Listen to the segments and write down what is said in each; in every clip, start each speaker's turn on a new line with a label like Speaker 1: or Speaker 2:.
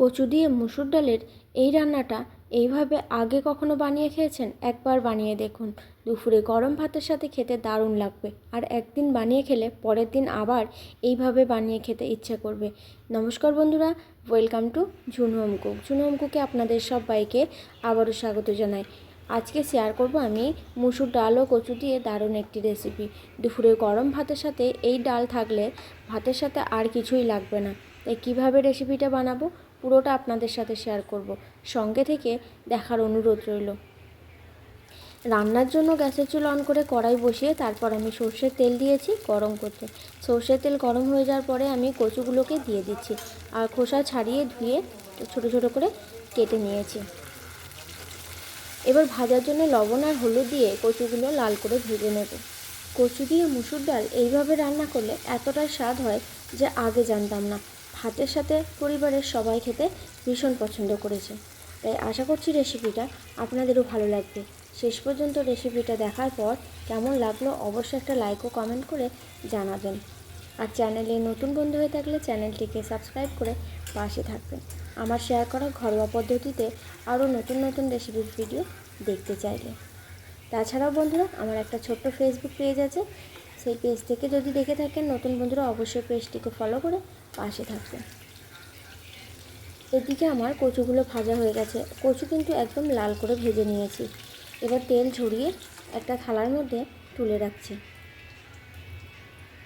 Speaker 1: কচু দিয়ে মুসুর ডালের এই রান্নাটা এইভাবে আগে কখনো বানিয়ে খেয়েছেন? একবার বানিয়ে দেখুন। দুপুরে গরম ভাতের সাথে খেতে দারুণ লাগবে। আর একদিন বানিয়ে খেলে পরের দিন আবার এইভাবে বানিয়ে খেতে ইচ্ছা করবে। নমস্কার বন্ধুরা, ওয়েলকাম টু ঝুনহোম কুক ঝুনহোম কুকে আপনাদের সবাইকে আবারও স্বাগত জানাই। আজকে শেয়ার করব আমি মুসুর ডাল ও কচু দিয়ে দারুণ একটি রেসিপি দুপুরে গরম ভাতের সাথে এই ডাল থাকলে ভাতের সাথে আর কিছুই লাগবে না। তাই কীভাবে রেসিপিটা বানাবো? পুরোটা আপনাদের সাথে শেয়ার করব। সঙ্গে থেকে দেখার অনুরোধ রইল। রান্নার জন্য গ্যাসের চুল অন করে কড়াই বসিয়ে তারপর আমি সর্ষের তেল দিয়েছি গরম করতে। সর্ষের তেল গরম হয়ে যাওয়ার পরে আমি কচুগুলোকে দিয়ে দিচ্ছি আর খোসা ছাড়িয়ে ধুয়ে ছোট ছোট করে কেটে নিয়েছি। এবার ভাজার জন্য লবণ আর হলুদ দিয়ে কচুগুলো লাল করে ভেজে নেব। কচু দিয়ে মুসুর ডাল এইভাবে রান্না করলে এতটাই স্বাদ হয় যে আগে জানতাম না। ভাতের সাথে পরিবারের সবাই খেতে ভীষণ পছন্দ করেছে। তাই আশা করছি রেসিপিটা আপনাদেরও ভালো লাগবে। শেষ পর্যন্ত রেসিপিটা দেখার পর কেমন লাগল অবশ্যই একটা লাইক ও কমেন্ট করে জানাবেন। আর চ্যানেলে নতুন বন্ধু হয়ে থাকলে চ্যানেলটিকে সাবস্ক্রাইব করে পাশে থাকবেন। আমার শেয়ার করা ঘরোয়া পদ্ধতিতে আরও নতুন নতুন রেসিপির ভিডিও দেখতে চাইলে। তাছাড়াও বন্ধুরা, আমার একটা ছোট্ট ফেসবুক পেজ আছে। সেই পেজ থেকে যদি দেখে থাকেন, নতুন বন্ধুরা অবশ্যই পেজটিকে ফলো করে পাশে থাকবেন এদিকে আমার কচুগুলো ভাজা হয়ে গেছে। কচু কিন্তু একদম লাল করে ভেজে নিয়েছি। এবার তেল ঝরিয়ে একটা থালার মধ্যে তুলে রাখছি।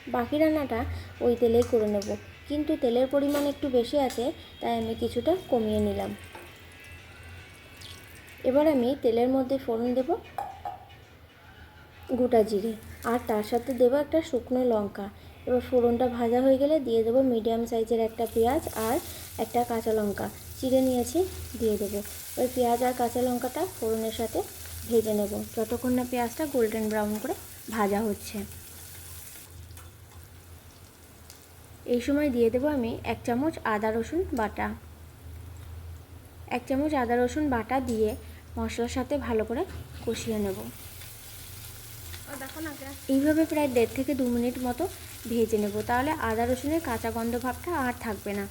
Speaker 1: বাকি রান্নাটা ওই তেলেই করে নেব। কিন্তু তেলের পরিমাণ একটু বেশি আছে, তাই আমি কিছুটা কমিয়ে নিলাম। এবার আমি তেলের মধ্যে ফোড়ন দেব গোটা জিরে। আর তার সাথে দেবো একটা শুকনো লঙ্কা। এবার ফোড়নটা ভাজা হয়ে গেলে দিয়ে দেবো মিডিয়াম সাইজের একটা পেঁয়াজ আর একটা কাঁচা লঙ্কা। চিড়ে নিয়েছি, দিয়ে দেবো। ওই পেঁয়াজ আর কাঁচা লঙ্কাটা ফোড়নের সাথে ভেজে নেব। যতক্ষণ না পেঁয়াজটা গোল্ডেন ব্রাউন করে ভাজা হচ্ছে। এই সময় দিয়ে দেবো আমি এক চামচ আদা, রসুন বাটা। এক চামচ আদা, রসুন বাটা দিয়ে মশলার সাথে ভালো করে কষিয়ে নেব। এইভাবে প্রায় দেড় থেকে দু মিনিট মতো ভেজে নেব। তাহলে আদা, রসুনের কাঁচা গন্ধ ভাবটা আর থাকবে না।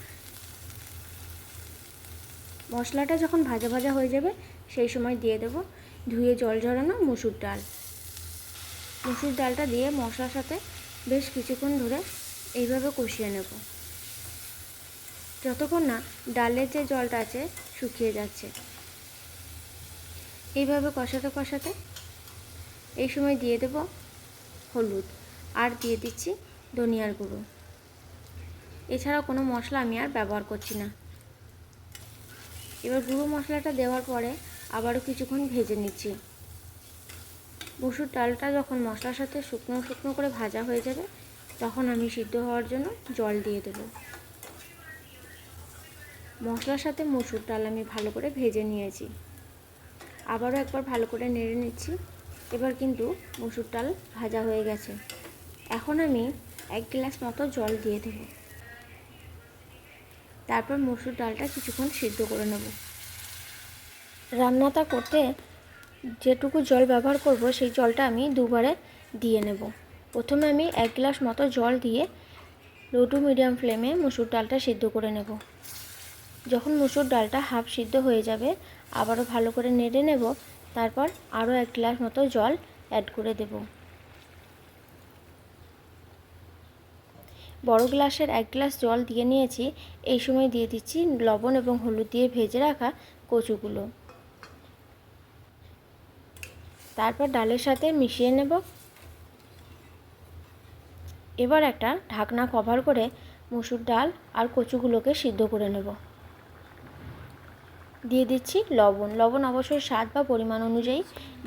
Speaker 1: মশলাটা যখন ভাজা ভাজা হয়ে যাবে, সেই সময় দিয়ে দেব ধুয়ে জল ঝরানো মুসুর ডাল। মুসুর ডালটা দিয়ে মশলার সাথে বেশ কিছুক্ষণ ধরে এইভাবে কষিয়ে নেব। যতক্ষণ না ডালের যে জলটা আছে শুকিয়ে যাচ্ছে। এইভাবে কষাতে কষাতে এই সময় দিয়ে দেব হলুদ। আর দিয়ে দিচ্ছি ধনিয়ার গুঁড়ো। এছাড়া কোনো মশলা আমি আর ব্যবহার করছি না। এবার গুঁড়ো মশলাটা দেওয়ার পরে আবারও কিছুক্ষণ ভেজে নিচ্ছি। মুসুর ডালটা যখন মশলার সাথে শুকনো শুকনো করে ভাজা হয়ে যাবে, তখন আমি সিদ্ধ হওয়ার জন্য জল দিয়ে দেব। মশলার সাথে মুসুর ডাল আমি ভালো করে ভেজে নিয়েছি। আবারও একবার ভালো করে নেড়ে নিচ্ছি। এবার কিন্তু মসুর ডাল ভাজা হয়ে গেছে। এখন আমি এক গ্লাস মতো জল দিয়ে দেব। তারপর মসুর ডালটা কিছুক্ষণ সিদ্ধ করে নেব। রান্নাটা করতে যেটুকু জল ব্যবহার করব, সেই জলটা আমি দুবারে দিয়ে নেব। প্রথমে আমি এক গ্লাস মতো জল দিয়ে লো টু মিডিয়াম ফ্লেমে মসুর ডালটা সিদ্ধ করে নেব। যখন মুসুর ডালটা হাফ সিদ্ধ হয়ে যাবে, আবারও ভালো করে নেড়ে নেব। তারপর আরও এক গ্লাস মতো জল অ্যাড করে দেব। বড় গ্লাসের এক গ্লাস জল দিয়ে নিয়েছি, এই সময় দিয়ে দিচ্ছি লবণ এবং হলুদ দিয়ে ভেজে রাখা কচুগুলো। তারপর ডালের সাথে মিশিয়ে নেব। এবার একটা ঢাকনা কভার করে মুসুর ডাল আর কচুগুলোকে সিদ্ধ করে নেব। দিয়ে দিচ্ছি লবণ। লবণ অবশ্যই স্বাদ বা পরিমাণ অনুযায়ী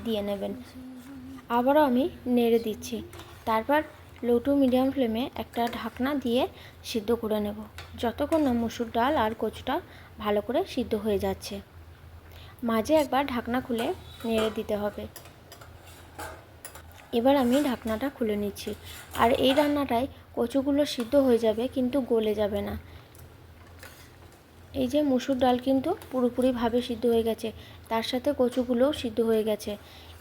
Speaker 1: দিয়ে নেবেন। আবারও আমি নেড়ে দিচ্ছি। তারপর লো টু মিডিয়াম ফ্লেমে একটা ঢাকনা দিয়ে সিদ্ধ করে নেব। যতক্ষণ না মুসুর ডাল আর কচুটা ভালো করে সিদ্ধ হয়ে যাচ্ছে। মাঝে একবার ঢাকনা খুলে নেড়ে দিতে হবে। এবার আমি ঢাকনাটা খুলে নিচ্ছি। আর এই রান্নাটায় কচুগুলো সিদ্ধ হয়ে যাবে, কিন্তু গলে যাবে না। এই যে মুসুর ডাল কিন্তু পুরোপুরিভাবে সিদ্ধ হয়ে গেছে। তার সাথে কচুগুলোও সিদ্ধ হয়ে গেছে।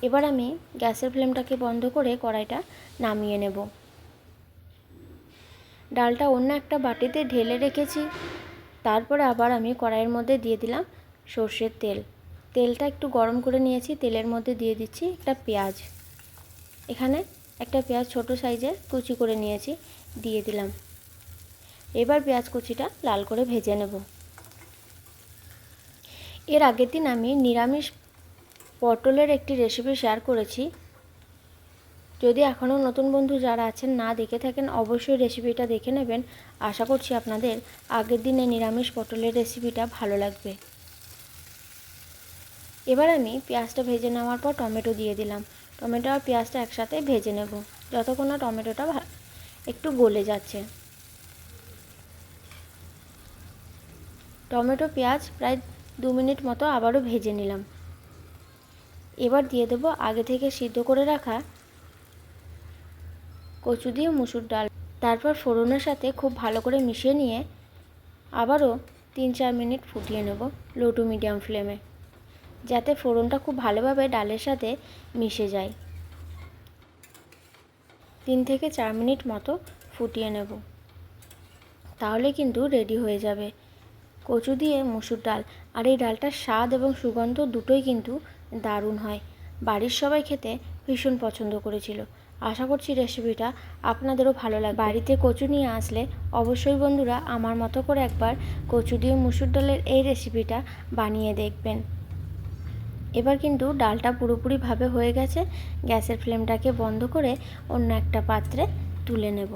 Speaker 1: এবার আমি গ্যাসের ফ্লেমটাকে বন্ধ করে কড়াইটা নামিয়ে নেব। ডালটা অন্য একটা বাটিতে ঢেলে রেখেছি। তারপরে আবার আমি কড়াইয়ের মধ্যে দিয়ে দিলাম সর্ষের তেল। তেলটা একটু গরম করে নিয়েছি। তেলের মধ্যে দিয়ে দিচ্ছি একটা পেঁয়াজ। এখানে একটা পেঁয়াজ ছোট সাইজের কুচি করে নিয়েছি। দিয়ে দিলাম। এবার পেঁয়াজ কুচিটা লাল করে ভেজে নেব। এর আগের দিন আমি নিরামিষ পটলের একটি রেসিপি শেয়ার করেছি। যদি এখনও নতুন বন্ধু যারা আছেন না দেখে থাকেন, অবশ্যই রেসিপিটা দেখে নেবেন। আশা করছি আপনাদের আগের দিনে নিরামিষ পটলের রেসিপিটা ভালো লাগবে। এবার আমি পেঁয়াজটা ভেজে নেওয়ার পর টমেটো দিয়ে দিলাম। টমেটো আর পেঁয়াজটা একসাথে ভেজে নেব। যতক্ষণ না টমেটোটা একটু গলে যাচ্ছে। টমেটো, পেঁয়াজ প্রায় দু মিনিট মতো আবারও ভেজে নিলাম। এবার দিয়ে দেবো আগে থেকে সিদ্ধ করে রাখা কচু দিয়ে মুসুর ডাল। তারপর ফোড়নের সাথে খুব ভালো করে মিশিয়ে নিয়ে আবারও তিন চার মিনিট ফুটিয়ে নেব লো টু মিডিয়াম ফ্লেমে যাতে ফোড়নটা খুব ভালোভাবে ডালের সাথে মিশে যায়। তিন থেকে চার মিনিট মতো ফুটিয়ে নেব। তাহলে কিন্তু রেডি হয়ে যাবে। কচু দিয়ে মুসুর ডাল। আর এই ডালটার স্বাদ এবং সুগন্ধ দুটোই কিন্তু দারুণ হয়। বাড়ির সবাই খেতে ভীষণ পছন্দ করেছিল। আশা করছি রেসিপিটা আপনাদেরও ভালো লাগবে। বাড়িতে কচু নিয়ে আসলে অবশ্যই বন্ধুরা আমার মতো করে একবার কচু দিয়ে মুসুর ডালের এই রেসিপিটা বানিয়ে দেখবেন। এবার কিন্তু ডালটা পুরোপুরিভাবে হয়ে গেছে। গ্যাসের ফ্লেমটাকে বন্ধ করে অন্য একটা পাত্রে তুলে নেব।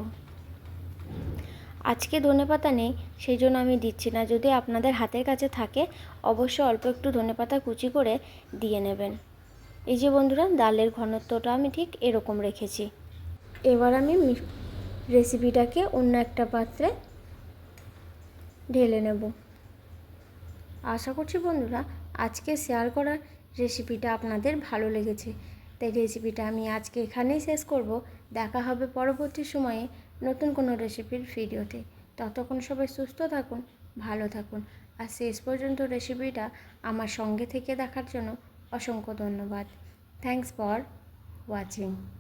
Speaker 1: আজকে ধনেপাতা নেই সেই জন্য আমি দিচ্ছি না। যদি আপনাদের হাতের কাছে থাকে, অবশ্যই অল্প একটু ধনেপাতা কুচি করে দিয়ে নেবেন। এই যে বন্ধুরা, ডালের ঘনত্বটা আমি ঠিক এরকম রেখেছি। এবার আমি রেসিপিটাকে অন্য একটা পাত্রে ঢেলে নেব। আশা করছি বন্ধুরা, আজকে শেয়ার করা রেসিপিটা আপনাদের ভালো লেগেছে। তাই রেসিপিটা আমি আজকে এখানেই শেষ করব। দেখা হবে পরবর্তী সময়ে। নতুন কোনো রেসিপির ভিডিওতে। ততক্ষণ সবাই সুস্থ থাকুন, ভালো থাকুন। আর শেষ পর্যন্ত রেসিপিটা আমার সঙ্গে থেকে দেখার জন্য অসংখ্য ধন্যবাদ। Thanks for watching